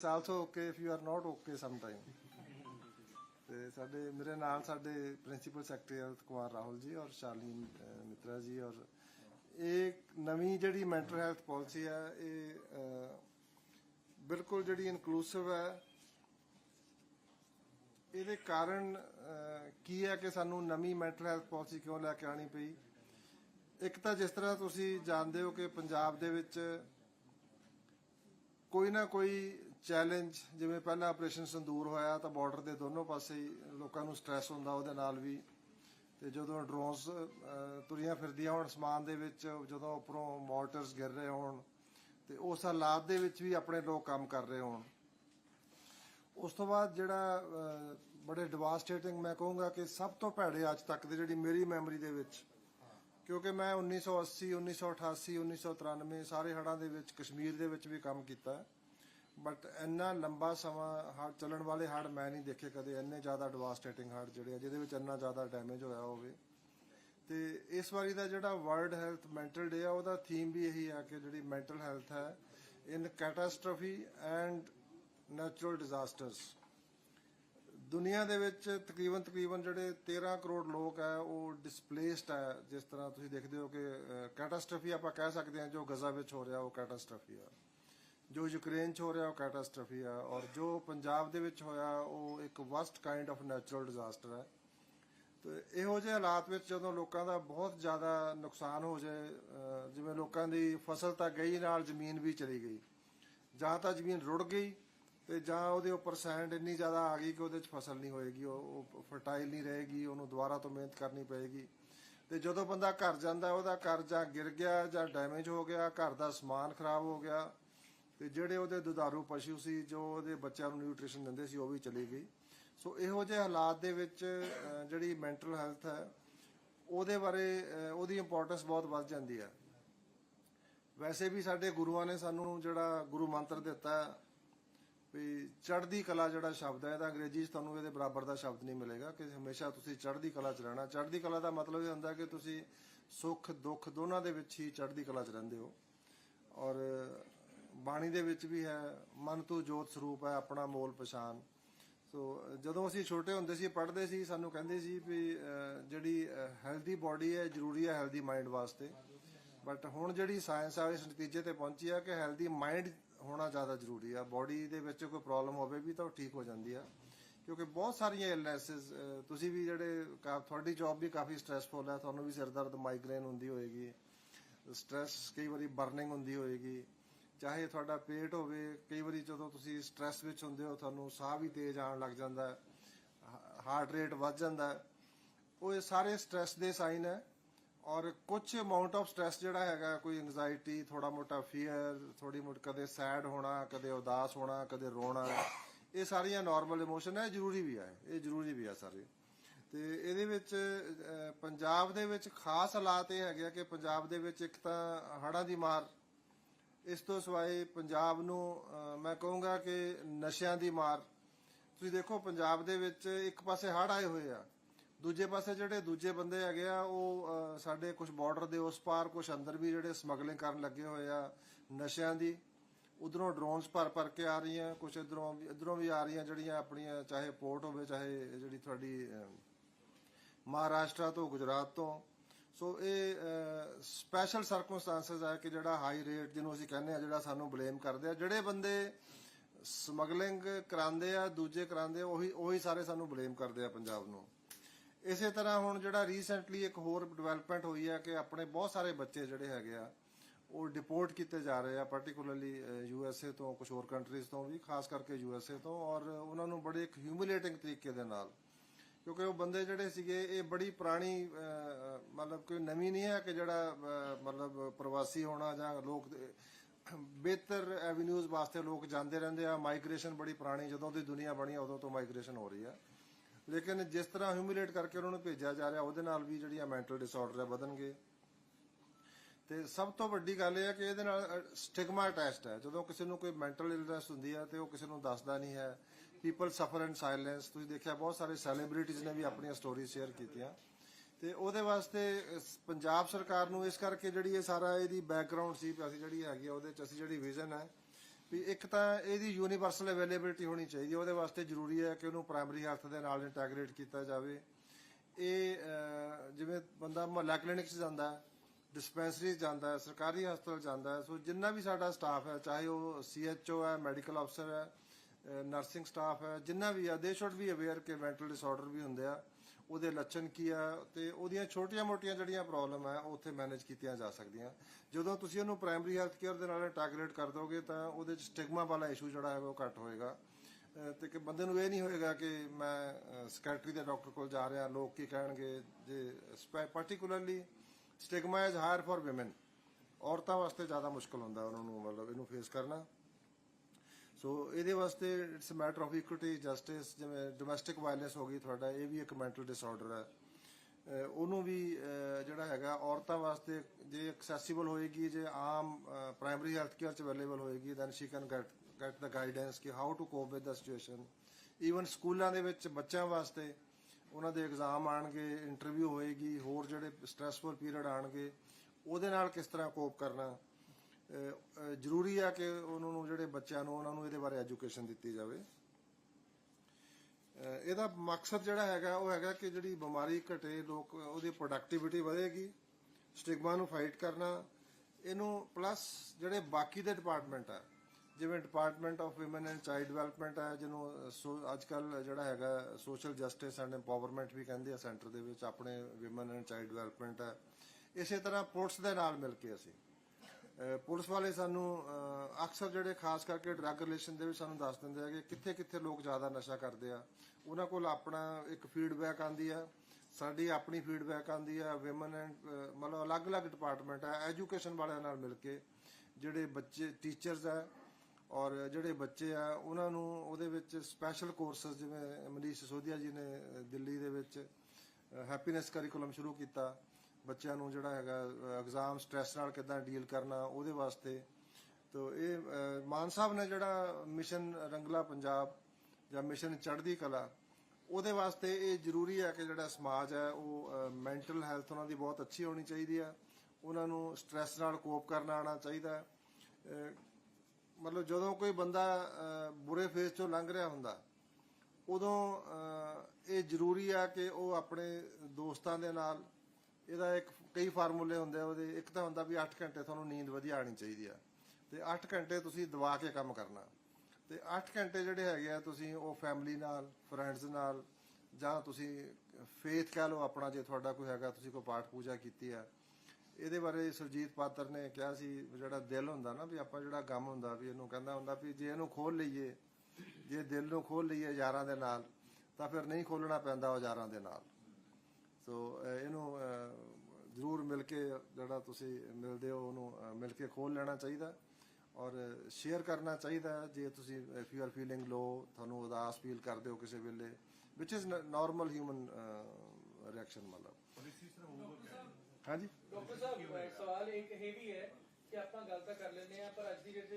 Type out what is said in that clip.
It's also okay if you are not okay sometime. ਤੇ ਸਾਡੇ ਮੇਰੇ ਨਾਲ ਸਾਡੇ ਪ੍ਰਿੰਸੀਪਲ ਸੈਕਟਰੀ ਕੁਮਾਰ ਰਾਹੁਲ ਜੀ ਔਰ ਸ਼ਾਲੀਨ ਅਹ, ਜੀ ਔਰ ਇਹ ਨਵੀਂ ਜਿਹੜੀ ਮੈਂਟਲ ਹੈਲਥ ਪਾਲਿਸੀ ਹੈ ਇਹ ਬਿਲਕੁਲ ਜਿਹੜੀ ਇਨਕਲੂਸਿਵ ਹੈ ਇਹਦੇ ਕਾਰਨ ਕੀ ਹੈ ਕਿ ਸਾਨੂੰ ਨਵੀਂ ਮੈਂਟਲ ਹੈਲਥ ਪਾਲਿਸੀ ਕਿਉਂ ਲੈ ਕੇ ਆਣੀ ਪਈ ਇੱਕ ਤਾਂ ਜਿਸ ਤਰ੍ਹਾਂ ਤੁਸੀਂ ਜਾਣਦੇ ਹੋ ਕਿ ਪੰਜਾਬ ਦੇ ਵਿੱਚ ਕੋਈ ਨਾ ਕੋਈ ਚੈਲੰਜ ਜਿਵੇਂ ਪਹਿਲਾਂ ਆਪਰੇਸ਼ਨ ਸੰਦੂਰ ਹੋਇਆ ਤਾਂ ਬਾਰਡਰ ਦੇ ਦੋਨੋਂ ਪਾਸੇ ਲੋਕਾਂ ਨੂੰ ਸਟ੍ਰੈਸ ਹੁੰਦਾ, ਉਹਦੇ ਨਾਲ ਵੀ। ਤੇ ਜਦੋਂ ਡਰੋਨਸ ਤੁਰੀਆਂ ਫਿਰਦੀਆਂ ਹੋਣ ਸਮਾਨ ਦੇ ਵਿੱਚ, ਜਦੋਂ ਉੱਪਰੋਂ ਮੋਰਟਰਸ ਗਿਰ ਰਹੇ ਹੋਣ, ਤੇ ਉਸ ਹਾਲਾਤ ਦੇ ਵਿੱਚ ਵੀ ਆਪਣੇ ਲੋਕ ਕੰਮ ਕਰ ਰਹੇ ਹੋਣ। ਉਸ ਤੋਂ ਬਾਅਦ ਜਿਹੜਾ ਬੜੇ ਡਿਵਾਸਟੇਟਿੰਗ ਮੈਂ ਕਹੂੰਗਾ ਕਿ ਸਭ ਤੋਂ ਭੈੜੇ ਅੱਜ ਤੱਕ ਦੀ ਜਿਹੜੀ ਮੇਰੀ ਮੈਮਰੀ ਦੇ ਵਿੱਚ, ਕਿਉਂਕਿ ਮੈਂ 1980 1988 1993 ਸਾਰੇ ਹੜ੍ਹਾਂ ਦੇ ਵਿੱਚ, ਕਸ਼ਮੀਰ ਦੇ ਵਿੱਚ ਵੀ ਕੰਮ ਕੀਤਾ। ਬਟ ਇੰਨਾ ਲੰਬਾ ਸਮਾਂ ਹੜ੍ਹ ਚੱਲਣ ਵਾਲੇ ਹੜ੍ਹ ਮੈਂ ਨਹੀਂ ਦੇਖੇ ਕਦੇ। ਇੰਨੇ ਜ਼ਿਆਦਾ ਡਿਵਾਸਟੇਟਿੰਗ ਹੜ੍ਹ ਜਿਹੜੇ ਆ, ਜਿਹਦੇ ਵਿੱਚ ਇੰਨਾ ਜ਼ਿਆਦਾ ਡੈਮੇਜ ਹੋਇਆ ਹੋਵੇ। ਤੇ ਇਸ ਵਾਰੀ ਦਾ ਜਿਹੜਾ ਵਰਲਡ ਹੈਲਥ ਮੈਂਟਲ ਡੇ ਆ, ਉਹਦਾ ਥੀਮ ਵੀ ਇਹੀ ਆ ਕਿ ਜਿਹੜੀ ਮੈਂਟਲ ਹੈਲਥ ਹੈ ਇਨ ਕੈਟਾਸਟ੍ਰੋਫੀ ਐਂਡ ਨੈਚੁਰਲ ਡਿਜ਼ਾਸਟਰਸ ਦੁਨੀਆ ਦੇ ਵਿੱਚ ਤਕਰੀਬਨ ਤਕਰੀਬਨ ਜਿਹੜੇ 13 ਕਰੋੜ ਲੋਕ ਹੈ ਉਹ ਡਿਸਪਲੇਸਡ ਹੈ ਜਿਸ ਤਰ੍ਹਾਂ ਤੁਸੀਂ ਦੇਖਦੇ ਹੋ ਕਿ ਕੈਟਾਸਟ੍ਰੋਫੀ ਆਪਾਂ ਕਹਿ ਸਕਦੇ ਹਾਂ ਜੋ ਗਜ਼ਾ ਵਿੱਚ ਹੋ ਰਿਹਾ, ਉਹ ਕੈਟਾਸਟ੍ਰੋਫੀ ਆ। ਜੋ ਯੂਕਰੇਨ 'ਚ ਹੋ ਰਿਹਾ ਉਹ ਕੈਟਾਸਟ੍ਰੋਫੀ ਆ ਔਰ ਜੋ ਪੰਜਾਬ ਦੇ ਵਿੱਚ ਹੋਇਆ ਉਹ ਇੱਕ worst kind of natural disaster ਹੈ ਤੇ ਇਹੋ ਜਿਹੇ ਹਾਲਾਤ ਵਿੱਚ ਜਦੋਂ ਲੋਕਾਂ ਦਾ ਬਹੁਤ ਜ਼ਿਆਦਾ ਨੁਕਸਾਨ ਹੋ ਜਾਏ ਜਿਵੇਂ ਲੋਕਾਂ ਦੀ ਫਸਲ ਤਾਂ ਗਈ ਨਾਲ ਜ਼ਮੀਨ ਵੀ ਚਲੀ ਗਈ, ਜਾਂ ਤਾਂ ਜ਼ਮੀਨ ਰੁੜ ਗਈ ਤੇ ਜਾਂ ਉਹਦੇ ਉੱਪਰ ਸੈਂਡ ਇੰਨੀ ਜ਼ਿਆਦਾ ਆ ਗਈ ਕਿ ਉਹਦੇ 'ਚ ਫਸਲ ਨਹੀਂ ਹੋਏਗੀ, ਉਹ ਫਰਟਾਈਲ ਨਹੀਂ ਰਹੇਗੀ, ਉਹਨੂੰ ਦੁਬਾਰਾ ਤੋਂ ਮਿਹਨਤ ਕਰਨੀ ਪਏਗੀ। ਤੇ ਜਦੋਂ ਬੰਦਾ ਘਰ ਜਾਂਦਾ, ਉਹਦਾ ਘਰ ਜਾਂ ਗਿਰ ਗਿਆ ਜਾਂ ਡੈਮੇਜ ਹੋ ਗਿਆ, ਘਰ ਦਾ ਸਮਾਨ ਖਰਾਬ ਹੋ ਗਿਆ ਤੇ ਜਿਹੜੇ ਉਹਦੇ ਦੁਧਾਰੂ ਪਸ਼ੂ ਸੀ, ਜੋ ਉਹਦੇ ਬੱਚਿਆਂ ਨੂੰ ਨਿਊਟ੍ਰੀਸ਼ਨ ਦਿੰਦੇ ਸੀ, ਉਹ ਵੀ ਚਲੀ ਗਈ। ਸੋ ਇਹੋ ਜਿਹੇ ਹਾਲਾਤ ਦੇ ਵਿੱਚ ਜਿਹੜੀ ਮੈਂਟਲ ਹੈਲਥ ਹੈ, ਉਹਦੇ ਬਾਰੇ ਉਹਦੀ ਇੰਪੋਰਟੈਂਸ ਬਹੁਤ ਵੱਧ ਜਾਂਦੀ ਹੈ। ਵੈਸੇ ਵੀ ਸਾਡੇ ਗੁਰੂਆਂ ਨੇ ਸਾਨੂੰ ਜਿਹੜਾ ਗੁਰੂ ਮੰਤਰ ਦਿੱਤਾ ਵੀ ਚੜ੍ਹਦੀ ਕਲਾ ਜਿਹੜਾ ਸ਼ਬਦ ਹੈ ਇਹਦਾ ਅੰਗਰੇਜ਼ੀ 'ਚ ਤੁਹਾਨੂੰ ਇਹਦੇ ਬਰਾਬਰ ਦਾ ਸ਼ਬਦ ਨਹੀਂ ਮਿਲੇਗਾ ਕਿ ਹਮੇਸ਼ਾ ਤੁਸੀਂ ਚੜ੍ਹਦੀ ਕਲਾ 'ਚ ਰਹਿਣਾ। ਚੜ੍ਹਦੀ ਕਲਾ ਦਾ ਮਤਲਬ ਇਹ ਹੁੰਦਾ ਕਿ ਤੁਸੀਂ ਸੁੱਖ, ਦੁੱਖ ਦੋਨਾਂ ਦੇ ਵਿੱਚ ਹੀ ਚੜ੍ਹਦੀ ਕਲਾ 'ਚ ਰਹਿੰਦੇ ਹੋ। ਔਰ ਬਾਣੀ ਦੇ ਵਿੱਚ ਵੀ ਹੈ, ਮਨ ਤੋਂ ਜੋਤ ਸਰੂਪ ਹੈ, ਆਪਣਾ ਮੋਲ ਪਛਾਨ। ਸੋ, ਜਦੋਂ ਅਸੀਂ ਛੋਟੇ ਹੁੰਦੇ ਸੀ, ਪੜ੍ਹਦੇ ਸੀ, ਸਾਨੂੰ ਕਹਿੰਦੇ ਸੀ ਵੀ ਜਿਹੜੀ ਹੈਲਦੀ ਬਾਡੀ ਹੈ, ਜ਼ਰੂਰੀ ਹੈ ਹੈਲਦੀ ਮਾਈਂਡ ਵਾਸਤੇ। ਬਟ ਹੁਣ ਜਿਹੜੀ ਸਾਇੰਸ ਆ ਇਸ ਨਤੀਜੇ ਤੇ ਪਹੁੰਚੀ ਆ ਕਿ ਹੈਲਦੀ ਮਾਈਂਡ ਹੋਣਾ ਜ਼ਿਆਦਾ ਜ਼ਰੂਰੀ ਆ। ਬਾਡੀ ਦੇ ਵਿੱਚ ਕੋਈ ਪ੍ਰੋਬਲਮ ਹੋਵੇ ਵੀ ਤਾਂ ਉਹ ਠੀਕ ਹੋ ਜਾਂਦੀ ਆ। ਕਿਉਂਕਿ ਬਹੁਤ ਸਾਰੀਆਂ ਇਲਨੈਸਸ ਤੁਸੀਂ ਵੀ ਜਿਹੜੇ, ਕਾ- ਤੁਹਾਡੀ ਜੌਬ ਵੀ ਕਾਫੀ ਸਟ੍ਰੈਸਫੁਲ ਹੈ ਤੁਹਾਨੂੰ ਵੀ ਸਿਰ ਦਰਦ ਮਾਈਗ੍ਰੇਨ ਹੁੰਦੀ ਹੋਏਗੀ। ਸਟ੍ਰੈਸ ਕਈ ਵਾਰੀ ਬਰਨਿੰਗ ਹੁੰਦੀ ਹੋਏਗੀ। ਚਾਹੇ ਤੁਹਾਡਾ ਪੇਟ ਹੋਵੇ, ਕਈ ਵਾਰੀ ਜਦੋਂ ਤੁਸੀਂ ਸਟ੍ਰੈਸ ਵਿੱਚ ਹੁੰਦੇ ਹੋ, ਤੁਹਾਨੂੰ ਸਾਹ ਵੀ ਤੇਜ਼ ਆਉਣ ਲੱਗ ਜਾਂਦਾ ਹੈ ਹਾਰਟ ਰੇਟ ਵੱਧ ਜਾਂਦਾ ਹੈ। ਉਹ ਇਹ ਸਾਰੇ ਸਟ੍ਰੈਸ ਦੇ ਸਾਈਨ ਹੈ ਔਰ ਕੁਝ ਅਮਾਉਂਟ ਆਫ ਸਟ੍ਰੈਸ ਜਿਹੜਾ ਹੈਗਾ, ਕੋਈ ਐਂਜ਼ਾਇਟੀ ਥੋੜਾ ਮੋਟਾ ਫੀਅਰ ਥੋੜੀ ਮੋਟੀ, ਕਦੇ ਸੈਡ ਹੋਣਾ, ਕਦੇ ਉਦਾਸ ਹੋਣਾ, ਕਦੇ ਰੋਣਾ, ਇਹ ਸਾਰੀਆਂ ਨਾਰਮਲ ਇਮੋਸ਼ਨ ਹੈ ਜ਼ਰੂਰੀ ਵੀ ਹੈ, ਇਹ ਜ਼ਰੂਰੀ ਵੀ ਹੈ ਸਾਰੇ। ਤੇ ਇਹਦੇ ਵਿੱਚ ਪੰਜਾਬ ਦੇ ਵਿੱਚ ਖਾਸ ਹਾਲਾਤ ਇਹ ਹੈਗੇ ਆ ਕਿ ਪੰਜਾਬ ਦੇ ਵਿੱਚ ਇੱਕ ਤਾਂ ਹੜ੍ਹਾਂ ਦੀ ਮਾਰ ਇਸ ਤੋਂ ਸਿਵਾਏ ਪੰਜਾਬ ਨੂੰ ਮੈਂ ਕਹੂੰਗਾ ਕਿ ਨਸ਼ਿਆਂ ਦੀ ਮਾਰ। ਤੁਸੀਂ ਦੇਖੋ, ਪੰਜਾਬ ਦੇ ਵਿੱਚ ਇੱਕ ਪਾਸੇ ਹੜ੍ਹ ਆਏ ਹੋਏ ਆ। ਦੂਜੇ ਪਾਸੇ ਜਿਹੜੇ ਦੂਜੇ ਬੰਦੇ ਹੈਗੇ ਆ, ਉਹ ਸਾਡੇ ਕੁਝ ਬਾਰਡਰ ਦੇ ਉਸ ਪਾਰ ਕੁਝ ਅੰਦਰ ਵੀ ਜਿਹੜੇ ਸਮਗਲਿੰਗ ਕਰਨ ਲੱਗੇ ਹੋਏ ਆ ਨਸ਼ਿਆਂ ਦੀ। ਉਧਰੋਂ ਡਰੋਨਸ ਭਰ ਭਰ ਕੇ ਆ ਰਹੀਆਂ ਕੁਝ ਇਧਰੋਂ ਇਧਰੋਂ ਵੀ ਆ ਰਹੀਆਂ ਜਿਹੜੀਆਂ ਆਪਣੀਆਂ, ਚਾਹੇ ਪੋਰਟ ਹੋਵੇ, ਚਾਹੇ ਜਿਹੜੀ ਤੁਹਾਡੀ ਮਹਾਰਾਸ਼ਟਰ ਤੋਂ, ਗੁਜਰਾਤ ਤੋਂ। ਸੋ ਇਹ ਸਪੈਸ਼ਲ ਸਰਕਮਸਟੈਂਸਸ ਹੈ ਕਿ ਜਿਹੜਾ ਹਾਈ ਰੇਟ ਜਿਹਨੂੰ ਅਸੀਂ ਕਹਿੰਦੇ ਆ, ਜਿਹੜਾ ਸਾਨੂੰ ਬਲੇਮ ਕਰਦੇ ਆ। ਜਿਹੜੇ ਬੰਦੇ ਸਮਗਲਿੰਗ ਕਰਾਉਂਦੇ ਆ, ਦੂਜੇ ਕਰਾਉਂਦੇ ਆ, ਉਹੀ ਉਹੀ ਸਾਰੇ ਸਾਨੂੰ ਬਲੇਮ ਕਰਦੇ ਆ ਪੰਜਾਬ ਨੂੰ। ਇਸੇ ਤਰ੍ਹਾਂ ਹੁਣ ਜਿਹੜਾ ਰੀਸੈਂਟਲੀ ਇੱਕ ਹੋਰ ਡਿਵੈਲਪਮੈਂਟ ਹੋਈ ਹੈ ਕਿ ਆਪਣੇ ਬਹੁਤ ਸਾਰੇ ਬੱਚੇ ਜਿਹੜੇ ਹੈਗੇ ਆ, ਉਹ ਡਿਪੋਰਟ ਕੀਤੇ ਜਾ ਰਹੇ ਆ ਪਾਰਟਿਕੂਲਰਲੀ ਯੂ ਐਸ ਏ ਤੋਂ ਕੁਝ ਹੋਰ ਕੰਟਰੀਜ਼ ਤੋਂ ਵੀ, ਖਾਸ ਕਰਕੇ ਯੂ ਐਸ ਏ ਤੋਂ, ਔਰ ਉਹਨਾਂ ਨੂੰ ਬੜੇ ਇੱਕ ਹਿਊਮਿਲੇਟਿੰਗ ਤਰੀਕੇ ਦੇ ਨਾਲ ਕਿਉਂਕਿ ਉਹ ਬੰਦੇ ਜਿਹੜੇ ਸੀਗੇ, ਇਹ ਬੜੀ ਪੁਰਾਣੀ ਮਤਲਬ ਕੋਈ ਨਵੀਂ ਨਹੀਂ ਹੈ ਕਿ ਜਿਹੜਾ ਮਤਲਬ ਪ੍ਰਵਾਸੀ ਹੋਣਾ ਜਾਂ ਲੋਕ ਬਿਹਤਰ ਐਵੇਨਿਊਜ਼ ਵਾਸਤੇ ਲੋਕ ਜਾਂਦੇ ਰਹਿੰਦੇ ਆ। ਮਾਈਗ੍ਰੇਸ਼ਨ ਬੜੀ ਪੁਰਾਣੀ, ਜਦੋਂ ਦੀ ਦੁਨੀਆ ਬਣੀ ਉਦੋਂ ਤੋਂ ਮਾਈਗ੍ਰੇਸ਼ਨ ਹੋ ਰਹੀ ਆ। ਲੇਕਿਨ ਜਿਸ ਤਰ੍ਹਾਂ ਹਿਊਮਿਲੇਟ ਕਰਕੇ ਉਹਨਾਂ ਨੂੰ ਭੇਜਿਆ ਜਾ ਰਿਹਾ, ਉਹਦੇ ਨਾਲ ਵੀ ਜਿਹੜੀਆਂ ਮੈਂਟਲ ਡਿਸਆਰਡਰ ਆ ਵਧਣਗੇ। ਤੇ ਸਭ ਤੋਂ ਵੱਡੀ ਗੱਲ ਇਹ ਹੈ ਕਿ ਇਹਦੇ ਨਾਲ ਸਟਿਗਮਾ ਅਟੈਚਡ ਹੈ। ਜਦੋਂ ਕਿਸੇ ਨੂੰ ਕੋਈ ਮੈਂਟਲ ਇਲਨੈਸ ਹੁੰਦੀ ਹੈ ਤੇ ਉਹ ਕਿਸੇ ਨੂੰ ਦੱਸਦਾ ਨਹੀਂ ਹੈ ਪੀਪਲ ਸਫਰ ਐਂਡ ਸਾਇਲੈਂਸ ਤੁਸੀਂ ਦੇਖਿਆ ਬਹੁਤ ਸਾਰੇ ਸੈਲੀਬ੍ਰਿਟੀਜ਼ ਨੇ ਵੀ ਆਪਣੀਆਂ ਸਟੋਰੀ ਸ਼ੇਅਰ ਕੀਤੀਆਂ। ਤੇ ਉਹਦੇ ਵਾਸਤੇ ਪੰਜਾਬ ਸਰਕਾਰ ਨੂੰ ਇਸ ਕਰਕੇ ਜਿਹੜੀ ਇਹ ਸਾਰਾ ਇਹਦੀ ਬੈਕਗ੍ਰਾਉਂਡ ਸੀ, ਵੀ ਅਸੀਂ ਜਿਹੜੀ ਹੈਗੀ ਆ, ਉਹਦੇ ਚ ਅਸੀਂ ਜਿਹੜੀ ਵਿਜ਼ਨ ਹੈ, ਵੀ ਇੱਕ ਤਾਂ ਇਹਦੀ ਯੂਨੀਵਰਸਲ ਅਵੇਲੇਬਿਲਟੀ ਹੋਣੀ ਚਾਹੀਦੀ ਹੈ। ਉਹਦੇ ਵਾਸਤੇ ਜ਼ਰੂਰੀ ਹੈ ਕਿ ਉਹਨੂੰ ਪ੍ਰਾਇਮਰੀ ਹੈਲਥ ਦੇ ਨਾਲ ਇੰਟੈਗਰੇਟ ਕੀਤਾ ਜਾਵੇ। ਇਹ ਜਿਵੇਂ ਬੰਦਾ ਮੁਹੱਲਾ ਕਲੀਨਿਕ 'ਚ ਜਾਂਦਾ ਡਿਸਪੈਂਸਰੀ 'ਚ ਜਾਂਦਾ, ਸਰਕਾਰੀ ਹਸਪਤਾਲ ਜਾਂਦਾ, ਸੋ ਜਿੰਨਾ ਵੀ ਸਾਡਾ ਸਟਾਫ ਹੈ, ਚਾਹੇ ਉਹ ਸੀਐਚਓ ਹੈ ਮੈਡੀਕਲ ਅਫਸਰ ਹੈ ਨਰਸਿੰਗ ਸਟਾਫ ਹੈ, ਜਿੰਨਾ ਵੀ ਆ ਦੇ ਸ਼ੁੱਡ ਵੀ ਅਵੇਅਰ ਕਿ ਮੈਂਟਲ ਡਿਸਆਰਡਰ ਵੀ ਹੁੰਦੇ ਆ, ਉਹਦੇ ਲੱਛਣ ਕੀ ਆ, ਤੇ ਉਹਦੀਆਂ ਛੋਟੀਆਂ-ਮੋਟੀਆਂ ਜਿਹੜੀਆਂ ਪ੍ਰੋਬਲਮ ਆ, ਉਹ ਉੱਥੇ ਮੈਨੇਜ ਕੀਤੀਆਂ ਜਾ ਸਕਦੀਆਂ। ਜਦੋਂ ਤੁਸੀਂ ਉਹਨੂੰ ਪ੍ਰਾਇਮਰੀ ਹੈਲਥ ਕੇਅਰ ਦੇ ਨਾਲ ਟਾਰਗੇਟ ਕਰ ਦੋਗੇ, ਤਾਂ ਉਹਦੇ ਚ ਸਟਿਗਮਾ ਵਾਲਾ ਇਸ਼ੂ ਜਿਹੜਾ ਹੈ, ਉਹ ਘੱਟ ਹੋਏਗਾ। ਅਹ ਤੇ ਕਿ ਬੰਦੇ ਨੂੰ ਇਹ ਨਹੀਂ ਹੋਏਗਾ ਕਿ ਮੈਂ ਸਕੈਟਰੀ ਦੇ ਡਾਕਟਰ ਕੋਲ ਜਾ ਰਿਹਾ, ਲੋਕ ਕੀ ਕਹਿਣਗੇ, ਜੇ particularly stigma is higher for women ਔਰਤਾਂ ਵਾਸਤੇ ਜ਼ਿਆਦਾ ਮੁਸ਼ਕਲ ਹੁੰਦਾ, ਉਹਨਾਂ ਨੂੰ ਮਤਲਬ ਇਹਨੂੰ ਫੇਸ ਕਰਨਾ। ਸੋ ਇਹਦੇ ਵਾਸਤੇ it's matter of equity justice ਜਿਵੇਂ ਡੋਮੈਸਟਿਕ ਵਾਇਲੈਂਸ ਹੋ ਗਈ ਤੁਹਾਡਾ, ਇਹ ਵੀ ਇੱਕ ਮੈਂਟਲ ਡਿਸਆਰਡਰ ਹੈ। ਉਹਨੂੰ ਵੀ ਜਿਹੜਾ ਹੈਗਾ, ਔਰਤਾਂ ਵਾਸਤੇ ਜੇ ਐਕਸੈਸੀਬਲ ਹੋਏਗੀ, ਜੇ ਆਮ ਪ੍ਰਾਇਮਰੀ ਹੈਲਥ ਕੇਅਰ ਚ ਅਵੇਲੇਬਲ ਹੋਏਗੀ then she can get get the guidance ਕਿ how to cope with the situation even ਸਕੂਲਾਂ ਦੇ ਵਿੱਚ ਬੱਚਿਆਂ ਵਾਸਤੇ ਉਹਨਾਂ ਦੇ ਐਗਜ਼ਾਮ ਆਣਗੇ ਇੰਟਰਵਿਊ ਹੋਏਗੀ, ਹੋਰ ਜਿਹੜੇ ਸਟ੍ਰੈਸਫੁਲ ਪੀਰੀਅਡ ਆਣਗੇ ਉਹਦੇ ਨਾਲ ਕਿਸ ਤਰ੍ਹਾਂ ਕੋਪ ਕਰਨਾ? ਜ਼ਰੂਰੀ ਆ ਕਿ ਉਹਨਾਂ ਨੂੰ ਜਿਹੜੇ ਬੱਚਿਆਂ ਨੂੰ ਉਹਨਾਂ ਨੂੰ ਇਹਦੇ ਬਾਰੇ ਐਜੂਕੇਸ਼ਨ ਦਿੱਤੀ ਜਾਵੇ। ਇਹਦਾ ਮਕਸਦ ਜਿਹੜਾ ਹੈਗਾ, ਉਹ ਹੈਗਾ ਕਿ ਜਿਹੜੀ ਬਿਮਾਰੀ ਘਟੇ, ਲੋਕ ਉਹਦੀ ਪ੍ਰੋਡਕਟਿਵਿਟੀ ਵਧੇਗੀ ਸਟਿਗਮਾ ਨੂੰ ਫਾਈਟ ਕਰਨਾ, ਇਹਨੂੰ ਪਲੱਸ ਜਿਹੜੇ ਬਾਕੀ ਦੇ ਡਿਪਾਰਟਮੈਂਟ ਆ, ਜਿਵੇਂ department of women and child development ਹੈ ਜਿਹਨੂੰ ਅੱਜ ਕੱਲ ਜਿਹੜਾ ਹੈਗਾ ਸੋਸ਼ਲ ਜਸਟਿਸ ਐਂਡ ਐਮਪਾਵਰਮੈਂਟ ਵੀ ਕਹਿੰਦੇ ਆ ਸੈਂਟਰ ਦੇ ਵਿੱਚ, ਆਪਣੇ ਔਮਨ ਐਂਡ ਚਾਈਲਡ ਡਿਵੈਲਪਮੈਂਟ ਹੈ ਇਸੇ ਤਰ੍ਹਾਂ ਪੁਲਿਸ ਦੇ ਨਾਲ ਮਿਲ ਕੇ ਅਸੀਂ ਪੁਲਿਸ ਵਾਲੇ ਸਾਨੂੰ ਅਕਸਰ ਜਿਹੜੇ ਖਾਸ ਕਰਕੇ ਡਰੱਗ ਰਿਲੇਸ਼ਨ ਦੇ ਵੀ ਸਾਨੂੰ ਦੱਸ ਦਿੰਦੇ ਆ ਕਿ ਕਿੱਥੇ ਕਿੱਥੇ ਲੋਕ ਜ਼ਿਆਦਾ ਨਸ਼ਾ ਕਰਦੇ ਆ। ਉਹਨਾਂ ਕੋਲ ਆਪਣਾ ਇੱਕ ਫੀਡਬੈਕ ਆਂਦੀ ਆ, ਸਾਡੀ ਆਪਣੀ ਫੀਡਬੈਕ ਆਂਦੀ ਆ ਔਮਨ ਐਂਡ ਮਤਲਬ ਅਲੱਗ-ਅਲੱਗ ਡਿਪਾਰਟਮੈਂਟ ਆ ਐਜੂਕੇਸ਼ਨ ਵਾਲਿਆਂ ਨਾਲ ਮਿਲ ਕੇ ਜਿਹੜੇ ਬੱਚੇ ਟੀਚਰਸ ਆ ਔਰ ਜਿਹੜੇ ਬੱਚੇ ਆ, ਉਹਨਾਂ ਨੂੰ ਉਹਦੇ ਵਿੱਚ ਸਪੈਸ਼ਲ ਕੋਰਸਸ ਜਿਵੇਂ ਮਨੀਸ਼ ਸਿਸੋਦੀਆ ਜੀ ਨੇ ਦਿੱਲੀ ਦੇ ਵਿੱਚ ਹੈਪੀਨੈਸ ਕਰਿਕੂਲਮ ਸ਼ੁਰੂ ਕੀਤਾ। ਬੱਚਿਆਂ ਨੂੰ ਜਿਹੜਾ ਹੈਗਾ ਐਗਜ਼ਾਮ ਸਟ੍ਰੈਸ ਨਾਲ ਕਿਦਾਂ ਡੀਲ ਕਰਨਾ, ਉਹਦੇ ਵਾਸਤੇ। ਤੋ ਇਹ ਮਾਨ ਸਾਹਿਬ ਨੇ ਜਿਹੜਾ ਮਿਸ਼ਨ ਰੰਗਲਾ ਪੰਜਾਬ ਜਾਂ ਮਿਸ਼ਨ ਚੜ੍ਹਦੀ ਕਲਾ, ਉਹਦੇ ਵਾਸਤੇ ਇਹ ਜ਼ਰੂਰੀ ਹੈ ਕਿ ਜਿਹੜਾ ਸਮਾਜ ਹੈ, ਉਹ ਮੈਂਟਲ ਹੈਲਥ ਉਹਨਾਂ ਦੀ ਬਹੁਤ ਅੱਛੀ ਹੋਣੀ ਚਾਹੀਦੀ ਆ। ਉਹਨਾਂ ਨੂੰ ਸਟ੍ਰੈਸ ਨਾਲ ਕੋਪ ਕਰਨਾ ਆਉਣਾ ਚਾਹੀਦਾ। ਮਤਲਬ ਜਦੋਂ ਕੋਈ ਬੰਦਾ ਬੁਰੇ ਫੇਸ ਚੋਂ ਲੰਘ ਰਿਹਾ ਹੁੰਦਾ, ਉਦੋਂ ਇਹ ਜ਼ਰੂਰੀ ਆ ਕਿ ਉਹ ਆਪਣੇ ਦੋਸਤਾਂ ਦੇ ਨਾਲ ਇਹਦਾ ਇੱਕ ਕਈ ਫਾਰਮੂਲੇ ਹੁੰਦੇ ਆ, ਉਹਦੇ ਇੱਕ ਤਾਂ ਹੁੰਦਾ ਵੀ 8 ਘੰਟੇ ਤੁਹਾਨੂੰ ਨੀਂਦ ਵਧੀਆ ਆਣੀ ਚਾਹੀਦੀ ਆ। ਤੇ 8 ਘੰਟੇ ਤੁਸੀਂ ਦਵਾ ਕੇ ਕੰਮ ਕਰਨਾ। ਤੇ 8 ਘੰਟੇ ਜਿਹੜੇ ਹੈਗੇ ਆ, ਤੁਸੀਂ ਉਹ ਫੈਮਿਲੀ ਨਾਲ ਫਰੈਂਡਸ ਨਾਲ, ਜਾਂ ਤੁਸੀਂ ਫੇਥ ਕਹਿ ਲਓ ਆਪਣਾ, ਜੇ ਤੁਹਾਡਾ ਕੋਈ ਹੈਗਾ, ਤੁਸੀਂ ਕੋਈ ਪਾਠ ਪੂਜਾ ਕੀਤੀ ਆ। ਇਹਦੇ ਬਾਰੇ ਸੁਰਜੀਤ ਪਾਤਰ ਨੇ ਕਿਹਾ ਸੀ ਵੀ ਜਿਹੜਾ ਦਿਲ ਹੁੰਦਾ ਨਾ, ਵੀ ਆਪਾਂ ਜਿਹੜਾ ਗਮ ਹੁੰਦਾ, ਵੀ ਇਹਨੂੰ ਕਹਿੰਦਾ ਹੁੰਦਾ ਵੀ ਜੇ ਇਹਨੂੰ ਖੋਲ ਲਈਏ, ਜੇ ਦਿਲ ਨੂੰ ਖੋਲ ਲਈਏ ਯਾਰਾਂ ਦੇ ਨਾਲ, ਤਾਂ ਫਿਰ ਨਹੀਂ ਖੋਲਣਾ ਪੈਂਦਾ ਔਜ਼ਾਰਾਂ ਦੇ ਨਾਲ। ਸੋ ਇਹਨੂੰ ਜ਼ਰੂਰ ਮਿਲ ਕੇ ਜਿਹੜਾ ਤੁਸੀਂ ਮਿਲਦੇ ਹੋ ਉਹਨੂੰ ਮਿਲ ਕੇ ਖੋਲ ਲੈਣਾ ਚਾਹੀਦਾ ਔਰ ਸ਼ੇਅਰ ਕਰਨਾ ਚਾਹੀਦਾ ਜੇ ਤੁਸੀਂ if you are feeling low ਤੁਹਾਨੂੰ ਉਦਾਸ ਫੀਲ ਕਰਦੇ ਹੋ ਕਿਸੇ ਵੇਲੇ ਵਿਚ ਇਜ਼ ਨਾਰਮਲ ਹਿਊਮਨ ਰਿਐਕਸ਼ਨ ਮਤਲਬ। ਹਾਂਜੀ? ਡਾਕਟਰ ਸਾਹਿਬ ਸਵਾਲ ਇੱਕ ਇਹ ਵੀ ਹੈ ਕਿ ਆਪਾਂ ਗੱਲ ਤਾਂ ਕਰ ਲੈਂਦੇ ਆ ਪਰ ਅੱਜ ਦੀ ਡੇਟ